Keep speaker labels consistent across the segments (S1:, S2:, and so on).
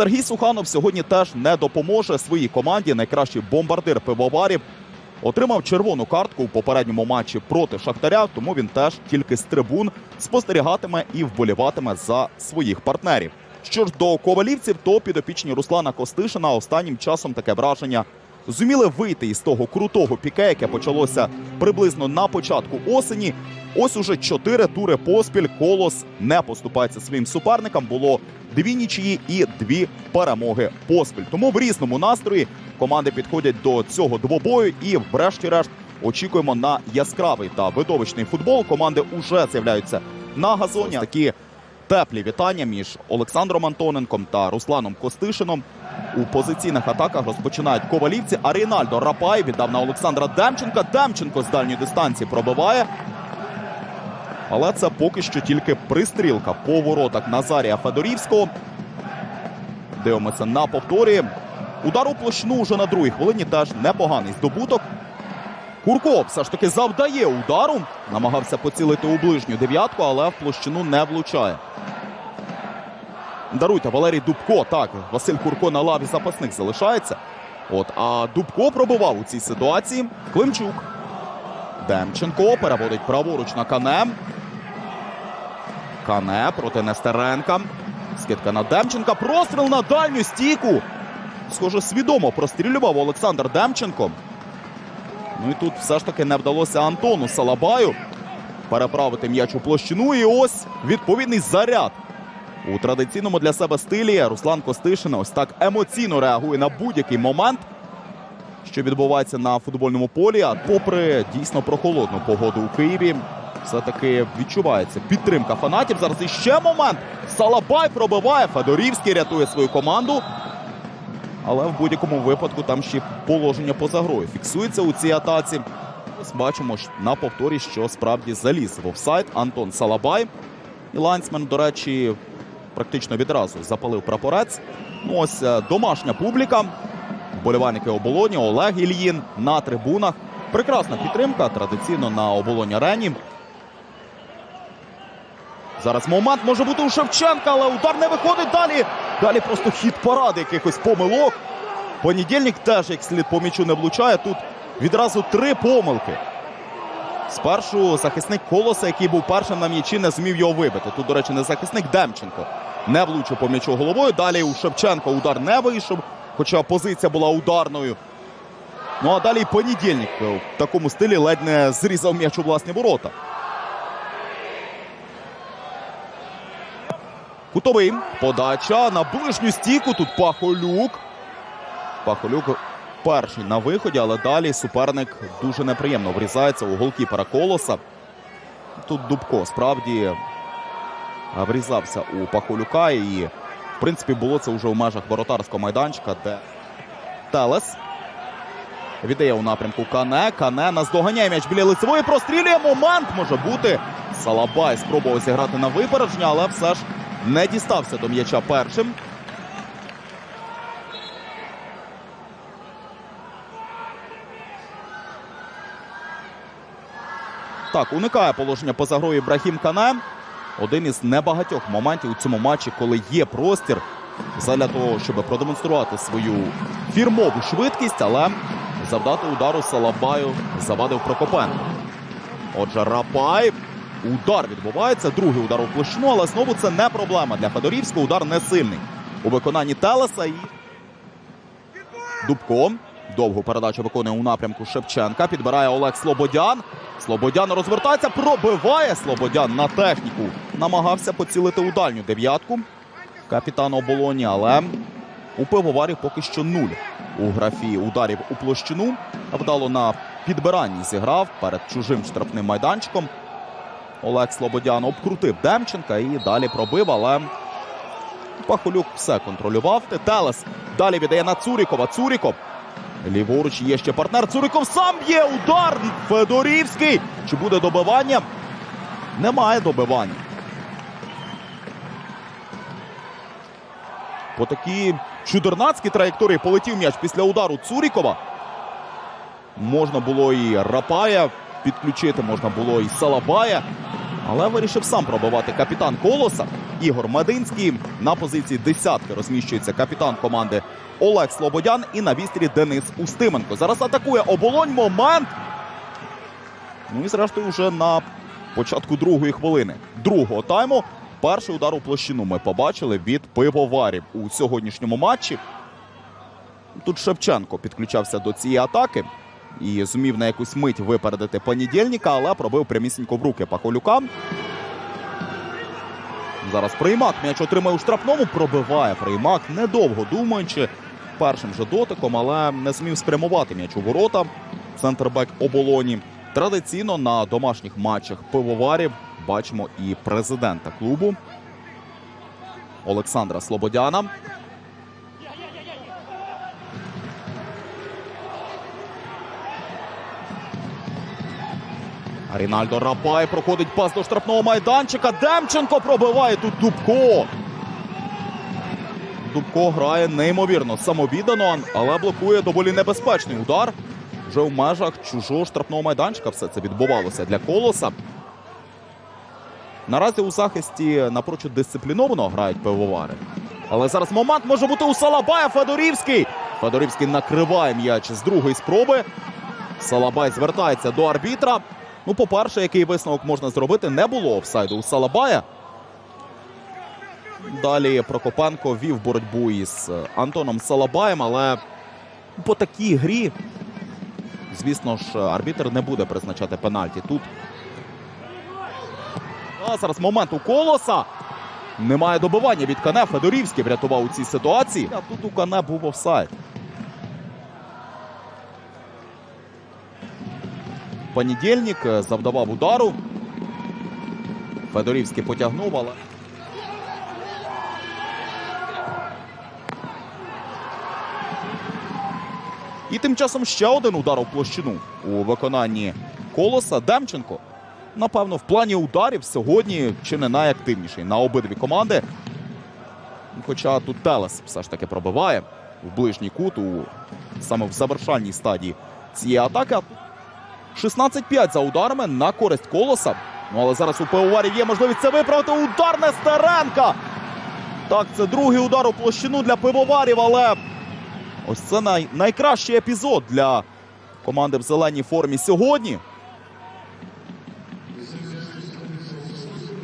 S1: Сергій Суханов сьогодні теж не допоможе своїй команді. Найкращий бомбардир пивоварів отримав червону картку у попередньому матчі проти Шахтаря, тому він теж тільки з трибун спостерігатиме і вболіватиме за своїх партнерів. Що ж до ковалівців, то підопічні Руслана Костишина останнім часом таке враження зуміли вийти із того крутого піке, яке почалося приблизно на початку осені. Ось уже чотири тури поспіль колос не поступається своїм суперникам. Було дві нічиї і дві перемоги поспіль. Тому в різному настрої команди підходять до цього двобою і, врешті-решт, очікуємо на яскравий та видовищний футбол. Команди уже з'являються на газоні. Ось Такі теплі вітання між Олександром Антоненком та Русланом Костишином. У позиційних атаках розпочинають ковалівці. А Рінальдо Рапай віддав на Олександра Демченка. Демченко з дальньої дистанції пробиває. Але це поки що тільки пристрілка по воротах Назарія Федорівського. Дивимося на повторі. Удар у площину вже на другій хвилині теж непоганий здобуток. Курко все ж таки завдає удару. Намагався поцілити у ближню дев'ятку, але в площину не влучає. Даруйте, Валерій Дубко. Так, Василь Курко на лаві запасних залишається. От, а Дубко пробивав у цій ситуації. Климчук. Демченко переводить праворуч на Кане. Кане проти Нестеренка. Скидка на Демченка. Простріл на дальню стійку. Схоже, свідомо прострілював Олександр Демченко. Ну і тут все ж таки не вдалося Антону Салабаю переправити м'яч у площину. І ось відповідний заряд. У традиційному для себе стилі Руслан Костишин ось так емоційно реагує на будь-який момент, що відбувається на футбольному полі. А попри дійсно прохолодну погоду у Києві, все-таки відчувається підтримка фанатів. Зараз іще момент. Салабай пробиває. Федорівський рятує свою команду. Але в будь-якому випадку там ще положення поза грою фіксується у цій атаці. Ось бачимо на повторі, що справді заліз в офсайд Антон Салабай. І лайнсмен, до речі, практично відразу запалив прапорець. Ну ось е, домашня публіка. Вболівальники оболоні Олег Ільїн на трибунах. Прекрасна підтримка традиційно на оболоні арені. Зараз момент може бути у Шевченка, але удар не виходить далі. Далі просто хід паради якихось помилок. Понедільник теж як слід по м'ячу не влучає. Тут відразу три помилки. Спершу захисник колоса, який був першим на м'ячі, не зумів його вибити. Тут, до речі, не захисник Демченко не влучив по м'ячу головою. Далі у Шевченка удар не вийшов, хоча позиція була ударною. Ну а далі понедільник в такому стилі ледь не зрізав м'яч у власні ворота. Кутовий. Подача на ближню стійку. Тут Пахолюк. Пахолюк перший на виході, але далі суперник дуже неприємно врізається у голкіпера колоса. Тут Дубко справді врізався у Пахолюка. І, в принципі, було це вже у межах воротарського майданчика, де Телес віддає у напрямку Кане. Кане наздоганяє м'яч біля лицевої. Прострілює. Момент може бути. Салабай спробував зіграти на випередження, але все ж не дістався до м'яча першим. Так, уникає положення поза грою Ібрахім Кане. Один із небагатьох моментів у цьому матчі, коли є простір задля того, щоб продемонструвати свою фірмову швидкість, але завдати удару Салабаю завадив Прокопенко. Отже, Рапай. Удар відбувається. Другий удар у площину, але знову це не проблема для Федорівського. Удар не сильний. У виконанні Телеса і Дубко. Довгу передачу виконує у напрямку Шевченка. Підбирає Олег Слободян. Слободян розвертається, пробиває Слободян на техніку. Намагався поцілити у дальню дев'ятку. Капітан оболоні, але у пивоварів поки що нуль. У графі ударів у площину. Вдало на підбиранні зіграв перед чужим штрафним майданчиком. Олег Слободян обкрутив Демченка і далі пробив, але Пахолюк все контролював. Телес далі віддає на Цурікова. Цуріков. Ліворуч є ще партнер. Цуриков сам є удар. Федорівський. Чи буде добивання? Немає добивання. По такій чудернацькій траєкторії полетів м'яч після удару Цурікова. Можна було і Рапая підключити, можна було і Салабая. Але вирішив сам пробивати капітан колоса Ігор Мединський. На позиції десятки розміщується капітан команди Олег Слободян і на вістрі Денис Устименко. Зараз атакує оболонь. Момент. Ну і зрештою, вже на початку другої хвилини другого тайму. Перший удар у площину ми побачили від пивоварів у сьогоднішньому матчі. Тут Шевченко підключався до цієї атаки і зумів на якусь мить випередити понедільника, але пробив прямісінько в руки Пахолюка. Зараз приймак м'яч отримає у штрафному, пробиває приймак, недовго думаючи першим же дотиком, але не змів спрямувати м'яч у ворота. Центрбек оболоні. Традиційно на домашніх матчах пивоварів бачимо і президента клубу Олександра Слободяна. Рінальдо Рапай проходить пас до штрафного майданчика. Демченко пробиває тут Дубко. Дубко грає неймовірно самовіддано, але блокує доволі небезпечний удар. Вже в межах чужого штрафного майданчика все це відбувалося для колоса. Наразі у захисті напрочуд дисципліновано грають пивовари. Але зараз момент може бути у Салабая Федорівський. Федорівський накриває м'яч з другої спроби. Салабай звертається до арбітра. Ну, по-перше, який висновок можна зробити, не було офсайду у Салабая. Далі Прокопенко вів боротьбу із Антоном Салабаєм, але по такій грі, звісно ж, арбітр не буде призначати пенальті. Тут а зараз момент у колоса. Немає добивання від Кане. Федорівський врятував у цій ситуації. А тут у Кане був офсайд. Понедільник е, завдавав удару. Федорівський потягнув, але. І тим часом ще один удар у площину у виконанні колоса. Демченко, напевно, в плані ударів сьогодні чи не найактивніший на обидві команди. Хоча тут Телес все ж таки пробиває в ближній кут у саме в завершальній стадії цієї атаки. 16-5 за ударами на користь колоса. Ну але зараз у пивоварів є можливість це виправити. Удар Нестеренка. Так, це другий удар у площину для пивоварів, але ось це най... найкращий епізод для команди в зеленій формі сьогодні.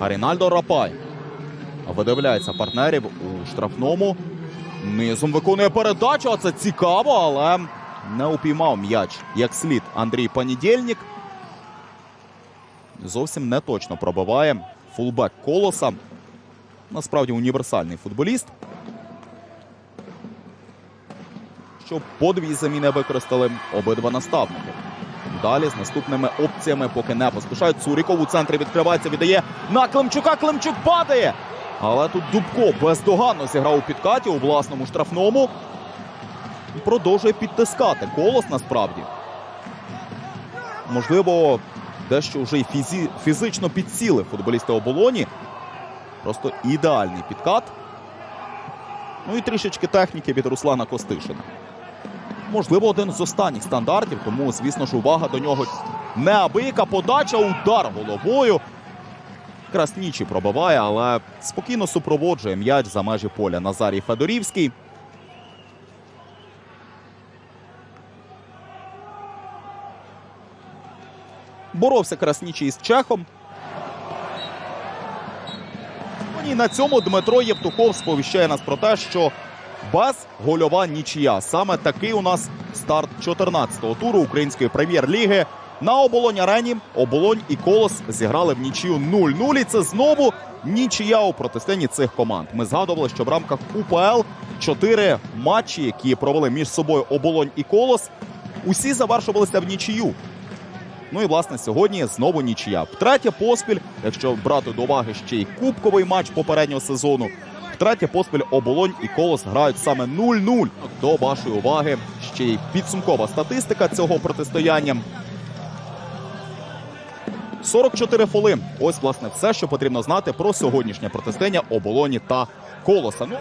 S1: А Рінальдо Рапай видивляється партнерів у штрафному. Низом виконує передачу, а це цікаво, але не упіймав м'яч як слід Андрій Понедільник. Зовсім не точно пробиває фулбек колоса. Насправді універсальний футболіст. Що по дві заміни використали обидва наставники. Далі з наступними опціями, поки не поспішають. Цуріков у центрі відкривається, віддає на Климчука. Климчук падає. Але тут Дубко бездоганно зіграв у підкаті у власному штрафному. Продовжує підтискати колос насправді. Можливо, дещо вже й фізі... фізично підсіли футболісти оболоні. Просто ідеальний підкат. Ну і трішечки техніки від Руслана Костишина. Можливо, один з останніх стандартів, тому, звісно ж, увага до нього неабияка подача, удар головою. Краснічі пробиває, але спокійно супроводжує м'яч за межі поля Назарій Федорівський. Боровся Краснічий з Чехом. Ну, І на цьому Дмитро Євтухов сповіщає нас про те, що без гольова нічия. Саме такий у нас старт 14-го туру української прем'єр-ліги. На оболонь арені оболонь і колос зіграли в нічию 0-0. І це знову нічия у протистоянні цих команд. Ми згадували, що в рамках УПЛ чотири матчі, які провели між собою оболонь і колос, усі завершувалися в нічию. Ну і власне сьогодні знову нічия. Втретє поспіль, якщо брати до уваги ще й кубковий матч попереднього сезону. Втретє поспіль оболонь і колос грають саме 0-0. До вашої уваги ще й підсумкова статистика цього протистояння. 44 фоли. Ось власне все, що потрібно знати про сьогоднішнє протистояння оболоні та колоса. Ну